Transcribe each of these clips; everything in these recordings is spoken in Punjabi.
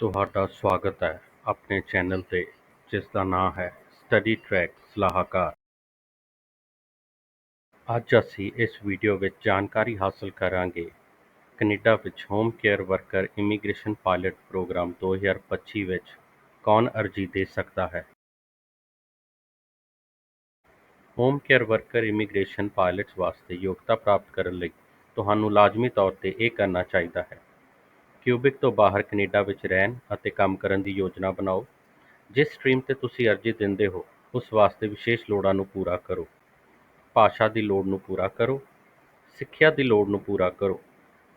ਤੁਹਾਡਾ ਸਵਾਗਤ ਹੈ ਆਪਣੇ ਚੈਨਲ ਤੇ, ਜਿਸ ਦਾ ਨਾਮ ਹੈ ਸਟੱਡੀ ਟਰੈਕ ਸਲਾਹਕਾਰ ਅੱਜ ਅਸੀਂ ਇਸ ਵੀਡੀਓ ਵਿੱਚ ਜਾਣਕਾਰੀ ਹਾਸਲ ਕਰਾਂਗੇ ਕੈਨੇਡਾ ਵਿੱਚ home care worker immigration pilot programme 2025 ਵਿੱਚ ਕੌਣ ਅਰਜ਼ੀ ਦੇ ਸਕਦਾ ਹੈ? Home care worker immigration pilots ਵਾਸਤੇ ਯੋਗਤਾ ਪ੍ਰਾਪਤ ਕਰਨ ਲਈ ਤੁਹਾਨੂੰ ਲਾਜ਼ਮੀ ਤੌਰ ਤੇ ਇਹ ਕਰਨਾ ਚਾਹੀਦਾ ਹੈ। ਕਿਊਬਿਕ ਤੋਂ ਬਾਹਰ ਕੈਨੇਡਾ ਵਿੱਚ ਰਹਿਣ ਅਤੇ ਕੰਮ ਕਰਨ ਦੀ ਯੋਜਨਾ ਬਣਾਓ। ਜਿਸ ਸਟਰੀਮ ਤੇ ਤੁਸੀਂ ਅਰਜ਼ੀ ਦਿੰਦੇ ਹੋ, ਉਸ ਵਾਸਤੇ ਵਿਸ਼ੇਸ਼ ਲੋੜਾਂ ਨੂੰ ਪੂਰਾ ਕਰੋ। ਭਾਸ਼ਾ ਦੀ ਲੋੜ ਨੂੰ ਪੂਰਾ ਕਰੋ, ਸਿੱਖਿਆ ਦੀ ਲੋੜ ਨੂੰ ਪੂਰਾ ਕਰੋ।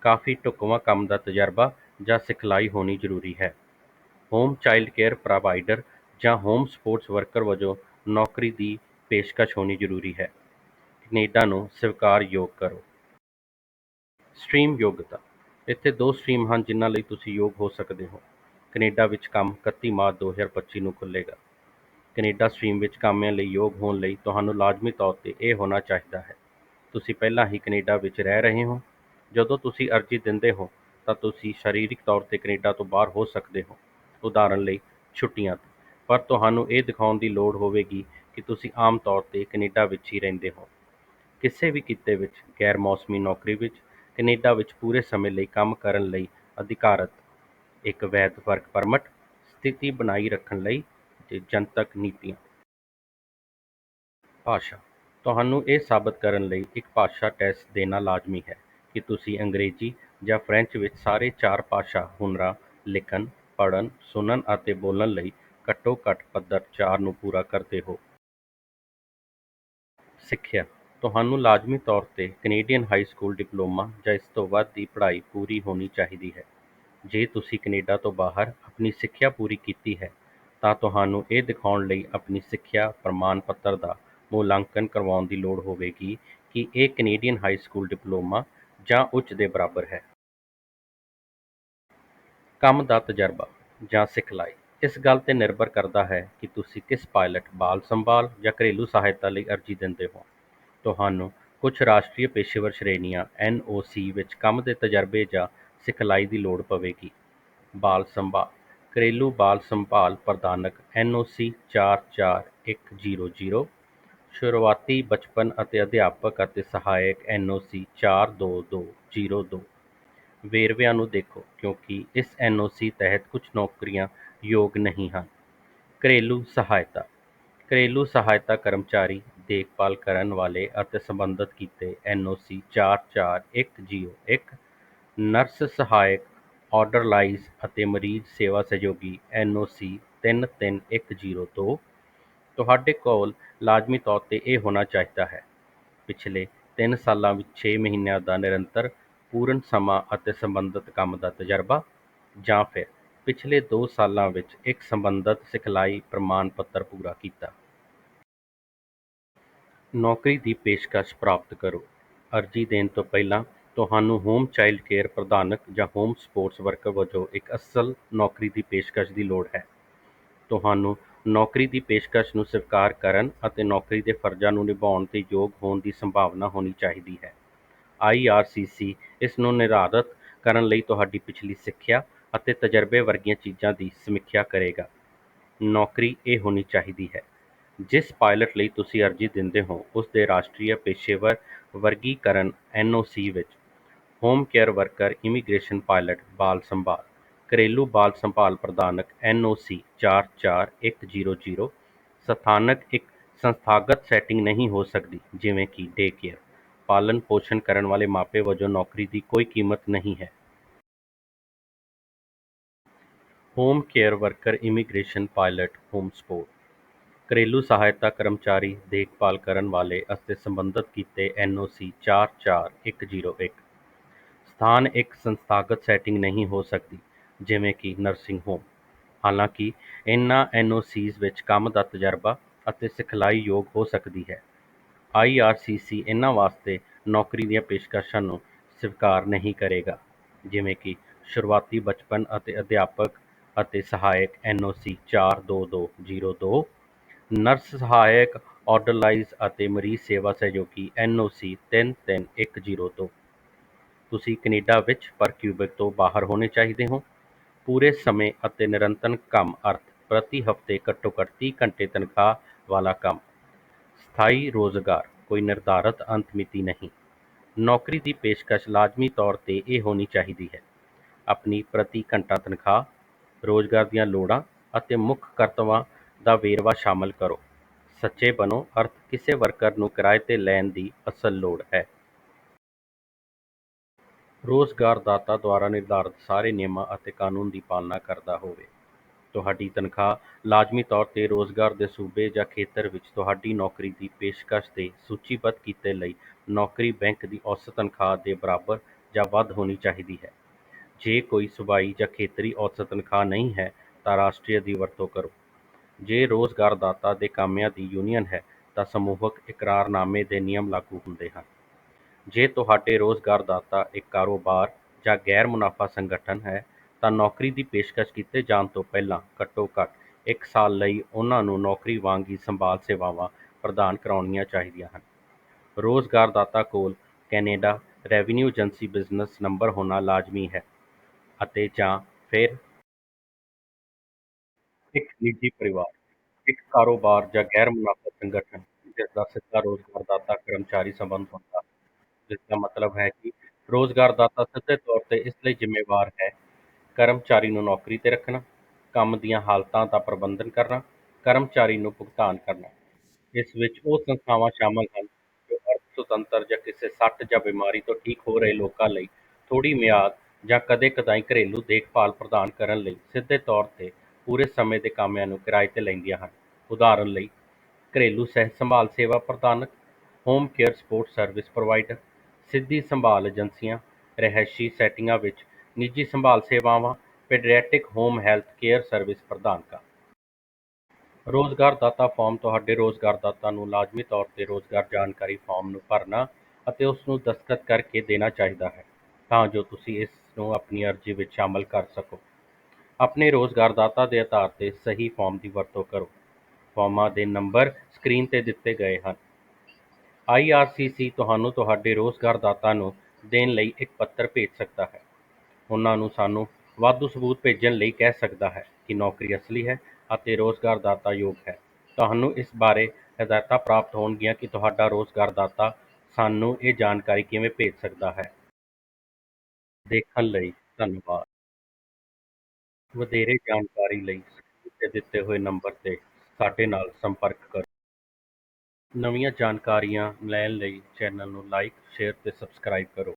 ਕਾਫੀ ਢੁਕਵਾਂ ਕੰਮ ਦਾ ਤਜਰਬਾ ਜਾਂ ਸਿਖਲਾਈ ਹੋਣੀ ਜ਼ਰੂਰੀ ਹੈ। ਹੋਮ ਚਾਈਲਡ ਕੇਅਰ ਪ੍ਰੋਵਾਈਡਰ ਜਾਂ ਹੋਮ ਸਪੋਰਟਸ ਵਰਕਰ ਵਜੋਂ ਨੌਕਰੀ ਦੀ ਪੇਸ਼ਕਸ਼ ਹੋਣੀ ਜ਼ਰੂਰੀ ਹੈ। ਕੈਨੇਡਾ ਨੂੰ ਸਵੀਕਾਰਯੋਗ ਕਰੋ। ਸਟਰੀਮ ਯੋਗਤਾ ਇੱਥੇ ਦੋ ਸਟਰੀਮ ਹਨ ਜਿਨ੍ਹਾਂ ਲਈ ਤੁਸੀਂ ਯੋਗ ਹੋ ਸਕਦੇ ਹੋ। ਕੈਨੇਡਾ ਵਿੱਚ ਕੰਮ 31 ਮਾਰਚ 2025 ਨੂੰ ਖੁੱਲ੍ਹੇਗਾ। ਕੈਨੇਡਾ ਸਟਰੀਮ ਵਿੱਚ ਕਾਮਿਆਂ ਲਈ ਯੋਗ ਹੋਣ ਲਈ ਤੁਹਾਨੂੰ ਲਾਜ਼ਮੀ ਤੌਰ ਤੇ ਇਹ ਹੋਣਾ ਚਾਹੀਦਾ ਹੈ। ਤੁਸੀਂ ਪਹਿਲਾਂ ਹੀ ਕੈਨੇਡਾ ਵਿੱਚ ਰਹਿ ਰਹੇ ਹੋ। ਜਦੋਂ ਤੁਸੀਂ ਅਰਜ਼ੀ ਦਿੰਦੇ ਹੋ, ਤਾਂ ਤੁਸੀਂ ਸਰੀਰਕ ਤੌਰ ਤੇ ਕੈਨੇਡਾ ਤੋਂ ਬਾਹਰ ਹੋ ਸਕਦੇ ਹੋ। ਉਦਾਹਰਨ ਲਈ, ਛੁੱਟੀਆਂ ਤੇ। ਪਰ ਤੁਹਾਨੂੰ ਇਹ ਦਿਖਾਉਣ ਦੀ ਲੋੜ ਹੋਵੇਗੀ ਕਿ ਤੁਸੀਂ ਆਮ ਤੌਰ ਤੇ ਕੈਨੇਡਾ ਵਿੱਚ ਹੀ ਰਹਿੰਦੇ ਹੋ। ਕਿਸੇ ਵੀ ਕਿੱਤੇ ਵਿੱਚ ਗੈਰ ਮੌਸਮੀ ਨੌਕਰੀ ਵਿੱਚ ਕੈਨੇਡਾ ਵਿੱਚ ਪੂਰੇ ਸਮੇਂ ਲਈ ਕੰਮ ਕਰਨ ਲਈ ਅਧਿਕਾਰਤ ਇੱਕ ਵੈਧ ਵਰਕ ਪਰਮਿਟ ਸਥਿਤੀ ਬਣਾਈ ਰੱਖਣ ਲਈ ਅਤੇ ਜਨਤਕ ਨੀਤੀਆਂ। ਭਾਸ਼ਾ, ਤੁਹਾਨੂੰ ਇਹ ਸਾਬਤ ਕਰਨ ਲਈ ਇੱਕ ਭਾਸ਼ਾ ਟੈਸਟ ਦੇਣਾ ਲਾਜ਼ਮੀ ਹੈ ਕਿ ਤੁਸੀਂ ਅੰਗਰੇਜ਼ੀ ਜਾਂ ਫ੍ਰੈਂਚ ਵਿੱਚ ਸਾਰੇ ਚਾਰ ਭਾਸ਼ਾ ਹੁਨਰਾਂ, ਲਿਖਣ, ਪੜ੍ਹਨ, ਸੁਣਨ ਅਤੇ ਬੋਲਣ ਲਈ ਘੱਟੋ ਘੱਟ ਪੱਧਰ ਚਾਰ ਨੂੰ ਪੂਰਾ ਕਰਦੇ ਹੋ। ਸਿੱਖਿਆ ਤੁਹਾਨੂੰ ਲਾਜ਼ਮੀ ਤੌਰ ਤੇ ਕੈਨੇਡੀਅਨ ਹਾਈ ਸਕੂਲ ਡਿਪਲੋਮਾ ਜਾਂ ਇਸ ਤੋਂ ਵੱਧ ਦੀ ਪੜ੍ਹਾਈ ਪੂਰੀ ਹੋਣੀ ਚਾਹੀਦੀ ਹੈ। ਜੇ ਤੁਸੀਂ ਕੈਨੇਡਾ ਤੋਂ ਬਾਹਰ ਆਪਣੀ ਸਿੱਖਿਆ ਪੂਰੀ ਕੀਤੀ ਹੈ, ਤਾਂ ਤੁਹਾਨੂੰ ਇਹ ਦਿਖਾਉਣ ਲਈ ਆਪਣੀ ਸਿੱਖਿਆ ਪ੍ਰਮਾਣ ਪੱਤਰ ਦਾ ਮੁਲਾਂਕਣ ਕਰਵਾਉਣ ਦੀ ਲੋੜ ਹੋਵੇਗੀ ਕਿ ਇਹ ਕੈਨੇਡੀਅਨ ਹਾਈ ਸਕੂਲ ਡਿਪਲੋਮਾ ਜਾਂ ਉੱਚ ਦੇ ਬਰਾਬਰ ਹੈ। ਕੰਮ ਦਾ ਤਜਰਬਾ ਜਾਂ ਸਿਖਲਾਈ। ਇਸ ਗੱਲ ਤੇ ਨਿਰਭਰ ਕਰਦਾ ਹੈ ਕਿ ਤੁਸੀਂ ਕਿਸ ਪਾਇਲਟ ਬਾਲ ਸੰਭਾਲ ਜਾਂ ਘਰੇਲੂ ਸਹਾਇਤਾ ਲਈ ਅਰਜ਼ੀ ਦਿੰਦੇ ਹੋ। ਤੁਹਾਨੂੰ ਕੁਝ ਰਾਸ਼ਟਰੀ ਪੇਸ਼ੇਵਰ ਸ਼੍ਰੇਣੀਆਂ ਐੱਨ ਓ ਸੀ ਵਿੱਚ ਕੰਮ ਦੇ ਤਜਰਬੇ ਜਾਂ ਸਿਖਲਾਈ ਦੀ ਲੋੜ ਪਵੇਗੀ। ਬਾਲ ਸੰਭਾਲ, ਘਰੇਲੂ ਬਾਲ ਸੰਭਾਲ ਪ੍ਰਦਾਨਕ ਐਨਓਸੀ 44100 ਸ਼ੁਰੂਆਤੀ ਬਚਪਨ ਅਤੇ ਅਧਿਆਪਕ ਅਤੇ ਸਹਾਇਕ ਐੱਨ ਓ ਸੀ ਚਾਰ ਦੋ ਦੋ ਜੀਰੋ ਦੋ। ਵੇਰਵਿਆਂ ਨੂੰ ਦੇਖੋ, ਕਿਉਂਕਿ ਇਸ ਐੱਨ ਓ ਸੀ ਤਹਿਤ ਕੁਝ ਨੌਕਰੀਆਂ ਯੋਗ ਨਹੀਂ ਹਨ। ਘਰੇਲੂ ਸਹਾਇਤਾ ਘਰੇਲੂ ਸਹਾਇਤਾ ਕਰਮਚਾਰੀ ਦੇਖਭਾਲ ਕਰਨ ਵਾਲੇ ਅਤੇ ਸੰਬੰਧਿਤ ਕੀਤੇ ਐਨਓਸੀ 44101 ਨਰਸ ਸਹਾਇਕ, ਆਰਡਰਲਾਈਜ਼ ਅਤੇ ਮਰੀਜ਼ ਸੇਵਾ ਸਹਿਯੋਗੀ ਐਨਓਸੀ 33102 ਤੁਹਾਡੇ ਕੋਲ ਲਾਜ਼ਮੀ ਤੌਰ ਤੇ ਇਹ ਹੋਣਾ ਚਾਹੀਦਾ ਹੈ। ਪਿਛਲੇ ਤਿੰਨ ਸਾਲਾਂ ਵਿੱਚ ਛੇ ਮਹੀਨਿਆਂ ਦਾ ਨਿਰੰਤਰ, ਪੂਰਨ ਸਮਾਂ ਅਤੇ ਸੰਬੰਧਿਤ ਕੰਮ ਦਾ ਤਜਰਬਾ, ਜਾਂ ਫਿਰ ਪਿਛਲੇ ਦੋ ਸਾਲਾਂ ਵਿੱਚ ਇੱਕ ਸੰਬੰਧਿਤ ਸਿਖਲਾਈ ਪ੍ਰਮਾਣ ਪੱਤਰ ਪੂਰਾ ਕੀਤਾ। ਨੌਕਰੀ ਦੀ ਪੇਸ਼ਕਸ਼ ਪ੍ਰਾਪਤ ਕਰੋ। ਅਰਜ਼ੀ ਦੇਣ ਤੋਂ ਪਹਿਲਾਂ ਤੁਹਾਨੂੰ ਹੋਮ ਚਾਈਲਡ ਕੇਅਰ ਪ੍ਰਧਾਨਕ ਜਾਂ ਹੋਮ ਸਪੋਰਟਸ ਵਰਕਰ ਵਜੋਂ ਇੱਕ ਅਸਲ ਨੌਕਰੀ ਦੀ ਪੇਸ਼ਕਸ਼ ਦੀ ਲੋੜ ਹੈ। ਤੁਹਾਨੂੰ ਨੌਕਰੀ ਦੀ ਪੇਸ਼ਕਸ਼ ਨੂੰ ਸਵੀਕਾਰ ਕਰਨ ਅਤੇ ਨੌਕਰੀ ਦੇ ਫਰਜ਼ਾਂ ਨੂੰ ਨਿਭਾਉਣ ਦੇ ਯੋਗ ਹੋਣ ਦੀ ਸੰਭਾਵਨਾ ਹੋਣੀ ਚਾਹੀਦੀ ਹੈ। ਆਈਆਰਸੀਸੀ ਇਸ ਨੂੰ ਨਿਰਧਾਰਤ ਕਰਨ ਲਈ ਤੁਹਾਡੀ ਪਿਛਲੀ ਸਿੱਖਿਆ ਅਤੇ ਤਜਰਬੇ ਵਰਗੀਆਂ ਚੀਜ਼ਾਂ ਦੀ ਸਮੀਖਿਆ ਕਰੇਗਾ। ਨੌਕਰੀ ਇਹ ਹੋਣੀ ਚਾਹੀਦੀ ਹੈ। ਜਿਸ ਪਾਇਲਟ ਲਈ ਤੁਸੀਂ ਅਰਜ਼ੀ ਦਿੰਦੇ ਹੋ, ਉਸ ਦੇ ਰਾਸ਼ਟਰੀ ਪੇਸ਼ੇਵਰ ਵਰਗੀਕਰਨ ਐਨਓਸੀ ਵਿੱਚ home care worker immigration pilot ਬਾਲ ਸੰਭਾਲ, ਘਰੇਲੂ ਬਾਲ ਸੰਭਾਲ ਪ੍ਰਦਾਨਕ ਐਨਓਸੀ 44100 ਸਥਾਨਕ ਇੱਕ ਸੰਸਥਾਗਤ ਸੈਟਿੰਗ ਨਹੀਂ ਹੋ ਸਕਦੀ, ਜਿਵੇਂ ਕਿ ਡੇ ਕੇਅਰ ਪਾਲਣ ਪੋਸ਼ਣ ਕਰਨ ਵਾਲੇ ਮਾਪੇ ਵਜੋਂ ਨੌਕਰੀ ਦੀ ਕੋਈ ਕੀਮਤ ਨਹੀਂ ਹੈ। Home care worker immigration pilot home support ਘਰੇਲੂ ਸਹਾਇਤਾ ਕਰਮਚਾਰੀ ਦੇਖਭਾਲ ਕਰਨ ਵਾਲੇ ਅਤੇ ਸੰਬੰਧਿਤ ਕੀਤੇ ਐਨਓਸੀ 44101 ਸਥਾਨ ਇੱਕ ਸੰਸਥਾਗਤ ਸੈਟਿੰਗ ਨਹੀਂ ਹੋ ਸਕਦੀ, ਜਿਵੇਂ ਕਿ ਨਰਸਿੰਗ ਹੋਮ ਹਾਲਾਂਕਿ, ਇਨ੍ਹਾਂ ਐਨਓਸੀਜ਼ ਵਿੱਚ ਕੰਮ ਦਾ ਤਜਰਬਾ ਅਤੇ ਸਿਖਲਾਈ ਯੋਗ ਹੋ ਸਕਦੀ ਹੈ। ਆਈਆਰਸੀਸੀ ਇਨ੍ਹਾਂ ਵਾਸਤੇ ਨੌਕਰੀ ਦੀਆਂ ਪੇਸ਼ਕਸ਼ਾਂ ਨੂੰ ਸਵੀਕਾਰ ਨਹੀਂ ਕਰੇਗਾ, ਜਿਵੇਂ ਕਿ ਸ਼ੁਰੂਆਤੀ ਬਚਪਨ ਅਤੇ ਅਧਿਆਪਕ ਅਤੇ ਸਹਾਇਕ ਐਨਓਸੀ 42202 ਨਰਸ ਸਹਾਇਕ ਆਰਡਰਲਾਈਜ਼ ਅਤੇ ਮਰੀਜ਼ ਸੇਵਾ ਸਹਿਯੋਗੀ ਐਨਓਸੀ 33102 ਤੁਸੀਂ ਕੈਨੇਡਾ ਵਿੱਚ ਪਰ ਕਿਊਬਿਕ ਤੋਂ ਬਾਹਰ ਹੋਣੇ ਚਾਹੀਦੇ ਹੋ ਪੂਰੇ ਸਮੇਂ ਅਤੇ ਨਿਰੰਤਰ ਕੰਮ ਅਰਥ ਪ੍ਰਤੀ ਹਫ਼ਤੇ ਘੱਟੋ-ਘੱਟ ਤੀਹ ਘੰਟੇ ਤਨਖਾਹ ਵਾਲਾ ਕੰਮ। ਸਥਾਈ ਰੋਜ਼ਗਾਰ ਕੋਈ ਨਿਰਧਾਰਤ ਅੰਤ ਮਿਤੀ ਨਹੀਂ। ਨੌਕਰੀ ਦੀ ਪੇਸ਼ਕਸ਼ ਲਾਜ਼ਮੀ ਤੌਰ ਤੇ ਇਹ ਹੋਣੀ ਚਾਹੀਦੀ ਹੈ। ਆਪਣੀ ਪ੍ਰਤੀ ਘੰਟਾ ਤਨਖਾਹ, ਰੋਜ਼ਗਾਰ ਦੀਆਂ ਲੋੜਾਂ ਅਤੇ ਮੁੱਖ ਕਰਤੱਵਾਂ ਦਾ ਵੇਰਵਾ ਸ਼ਾਮਲ ਕਰੋ। ਸੱਚੇ ਬਣੋ, ਅਰਥ ਕਿਸੇ ਵਰਕਰ ਨੂੰ ਕਿਰਾਏ ਤੇ ਲੈਣ ਦੀ ਅਸਲ ਲੋੜ ਹੈ। ਰੋਜ਼ਗਾਰਦਾਤਾ ਦੁਆਰਾ ਨਿਰਧਾਰਤ ਸਾਰੇ ਨਿਯਮਾਂ ਅਤੇ ਕਾਨੂੰਨ ਦੀ ਪਾਲਣਾ ਕਰਦਾ ਹੋਵੇ। ਤੁਹਾਡੀ ਤਨਖਾਹ ਲਾਜ਼ਮੀ ਤੌਰ ਤੇ ਰੋਜ਼ਗਾਰ ਦੇ ਸੂਬੇ ਜਾਂ ਖੇਤਰ ਵਿੱਚ ਤੁਹਾਡੀ ਨੌਕਰੀ ਦੀ ਪੇਸ਼ਕਸ਼ ਦੇ ਸੂਚੀਬੱਧ ਕੀਤੇ ਲਈ ਨੌਕਰੀ ਬੈਂਕ ਦੀ ਔਸਤ ਤਨਖਾਹ ਦੇ ਬਰਾਬਰ ਜਾਂ ਵੱਧ ਹੋਣੀ ਚਾਹੀਦੀ ਹੈ। ਜੇ ਕੋਈ ਸੂਬਾਈ ਜਾਂ ਖੇਤਰੀ ਔਸਤ ਤਨਖਾਹ ਨਹੀਂ ਹੈ, ਤਾਂ ਰਾਸ਼ਟਰੀ ਦੀ ਵਰਤੋਂ ਕਰੋ। ਜੇ ਰੋਜ਼ਗਾਰਦਾਤਾ ਦੇ ਕਾਮਿਆਂ ਦੀ ਯੂਨੀਅਨ ਹੈ, ਤਾਂ ਸਮੂਹਕ ਇਕਰਾਰਨਾਮੇ ਦੇ ਨਿਯਮ ਲਾਗੂ ਹੁੰਦੇ ਹਨ। ਜੇ ਤੁਹਾਡੇ ਰੋਜ਼ਗਾਰਦਾਤਾ ਇੱਕ ਕਾਰੋਬਾਰ ਜਾਂ ਗੈਰ ਮੁਨਾਫਾ ਸੰਗਠਨ ਹੈ, ਤਾਂ ਨੌਕਰੀ ਦੀ ਪੇਸ਼ਕਸ਼ ਕੀਤੇ ਜਾਣ ਤੋਂ ਪਹਿਲਾਂ ਘੱਟੋ-ਘੱਟ ਇੱਕ ਸਾਲ ਲਈ ਉਨ੍ਹਾਂ ਨੂੰ ਨੌਕਰੀ ਵਾਂਗ ਹੀ ਸੰਭਾਲ ਸੇਵਾਵਾਂ ਪ੍ਰਦਾਨ ਕਰਾਉਣੀਆਂ ਚਾਹੀਦੀਆਂ ਹਨ। ਰੋਜ਼ਗਾਰਦਾਤਾ ਕੋਲ Canada revenue agency business number ਹੋਣਾ ਲਾਜ਼ਮੀ ਹੈ ਅਤੇ ਜਾਂ ਫਿਰ ਇੱਕ ਨਿੱਜੀ ਪਰਿਵਾਰ, ਇੱਕ ਕਾਰੋਬਾਰ ਜਾਂ ਗੈਰ ਮੁਨਾਫਾ ਸੰਗਠਨ ਜਿਸਦਾ ਸਿੱਧਾ ਰੋਜ਼ਗਾਰਦਾਤਾ ਕਰਮਚਾਰੀ ਸੰਬੰਧ ਹੁੰਦਾ ਹੈ। ਜਿਸਦਾ ਮਤਲਬ ਹੈ ਕਿ ਰੋਜ਼ਗਾਰਦਾਤਾ ਸਿੱਧੇ ਤੌਰ ਤੇ ਇਸ ਲਈ ਜ਼ਿੰਮੇਵਾਰ ਹੈ ਕਰਮਚਾਰੀ ਨੂੰ ਨੌਕਰੀ ਤੇ ਰੱਖਣਾ, ਕੰਮ ਦੀਆਂ ਹਾਲਤਾਂ ਦਾ ਪ੍ਰਬੰਧਨ ਕਰਨਾ, ਕਰਮਚਾਰੀ ਨੂੰ ਭੁਗਤਾਨ ਕਰਨਾ। ਇਸ ਵਿੱਚ ਉਹ ਸੰਸਥਾਵਾਂ ਸ਼ਾਮਲ ਹਨ ਜੋ ਅਰਥ ਸੁਤੰਤਰ ਜਾਂ ਕਿਸੇ ਸੱਟ ਜਾਂ ਬਿਮਾਰੀ ਤੋਂ ਠੀਕ ਹੋ ਰਹੇ ਲੋਕਾਂ ਲਈ ਥੋੜ੍ਹੀ ਮਿਆਦ ਜਾਂ ਕਦੇ-ਕਦਾਈਂ ਘਰੇਲੂ ਦੇਖਭਾਲ ਪ੍ਰਦਾਨ ਕਰਨ ਲਈ ਸਿੱਧੇ ਤੌਰ ਤੇ ਪੂਰੇ ਸਮੇਂ ਦੇ ਕਾਮਿਆਂ ਨੂੰ ਕਿਰਾਏ ਤੇ ਲੈਂਦੀਆਂ ਹਨ। ਉਦਾਹਰਨ ਲਈ, ਘਰੇਲੂ ਸਿਹਤ ਸੰਭਾਲ ਸੇਵਾ ਪ੍ਰਦਾਨਕ, home care support service provider, ਸਿੱਧੀ ਸੰਭਾਲ ਏਜੰਸੀਆਂ, ਰਿਹਾਇਸ਼ੀ ਸੈਟਿੰਗਾਂ ਵਿੱਚ ਨਿੱਜੀ ਸੰਭਾਲ ਸੇਵਾਵਾਂ, paediatric home health care service ਪ੍ਰਦਾਨਕਾਂ। ਰੋਜ਼ਗਾਰਦਾਤਾ ਫਾਰਮ ਤੁਹਾਡੇ ਰੋਜ਼ਗਾਰਦਾਤਾ ਨੂੰ ਲਾਜ਼ਮੀ ਤੌਰ ਤੇ ਰੋਜ਼ਗਾਰ ਜਾਣਕਾਰੀ ਫਾਰਮ ਨੂੰ ਭਰਨਾ ਅਤੇ ਉਸ ਨੂੰ ਦਸਤਖਤ ਕਰਕੇ ਦੇਣਾ ਚਾਹੀਦਾ ਹੈ ਤਾਂ ਜੋ ਤੁਸੀਂ ਇਸ ਨੂੰ ਆਪਣੀ ਅਰਜ਼ੀ ਵਿੱਚ ਸ਼ਾਮਲ ਕਰ ਸਕੋ। ਆਪਣੇ ਰੋਜ਼ਗਾਰਦਾਤਾ ਦੇ ਆਧਾਰ ਤੇ ਸਹੀ ਫਾਰਮ ਦੀ ਵਰਤੋਂ ਕਰੋ। ਫਾਰਮਾਂ ਦੇ ਨੰਬਰ ਸਕਰੀਨ ਤੇ ਦਿੱਤੇ ਗਏ ਹਨ। ਆਈਆਰਸੀਸੀ ਤੁਹਾਨੂੰ ਤੁਹਾਡੇ ਰੋਜ਼ਗਾਰਦਾਤਾ ਨੂੰ ਦੇਣ ਲਈ ਇੱਕ ਪੱਤਰ ਭੇਜ ਸਕਦਾ ਹੈ। ਉਨ੍ਹਾਂ ਨੂੰ ਸਾਨੂੰ ਵਾਧੂ ਸਬੂਤ ਭੇਜਣ ਲਈ ਕਹਿ ਸਕਦਾ ਹੈ ਕਿ ਨੌਕਰੀ ਅਸਲੀ ਹੈ ਅਤੇ ਰੋਜ਼ਗਾਰਦਾਤਾ ਯੋਗ ਹੈ। ਤੁਹਾਨੂੰ ਇਸ ਬਾਰੇ ਹਦਾਇਤਾਂ ਪ੍ਰਾਪਤ ਹੋਣਗੀਆਂ ਕਿ ਤੁਹਾਡਾ ਰੋਜ਼ਗਾਰਦਾਤਾ ਸਾਨੂੰ ਇਹ ਜਾਣਕਾਰੀ ਕਿਵੇਂ ਭੇਜ ਸਕਦਾ ਹੈ। ਦੇਖਣ ਲਈ ਧੰਨਵਾਦ। ਵਧੇਰੇ ਜਾਣਕਾਰੀ ਲਈ ਸਕਰੀਨ ਤੇ ਦਿੱਤੇ ਹੋਏ ਨੰਬਰ ਤੇ ਸਾਡੇ ਨਾਲ ਸੰਪਰਕ ਕਰੋ। ਨਵੀਆਂ ਜਾਣਕਾਰੀਆਂ ਲੈਣ ਲਈ ਚੈਨਲ ਨੂੰ ਲਾਈਕ, ਸ਼ੇਅਰ ਅਤੇ ਸਬਸਕ੍ਰਾਈਬ ਕਰੋ।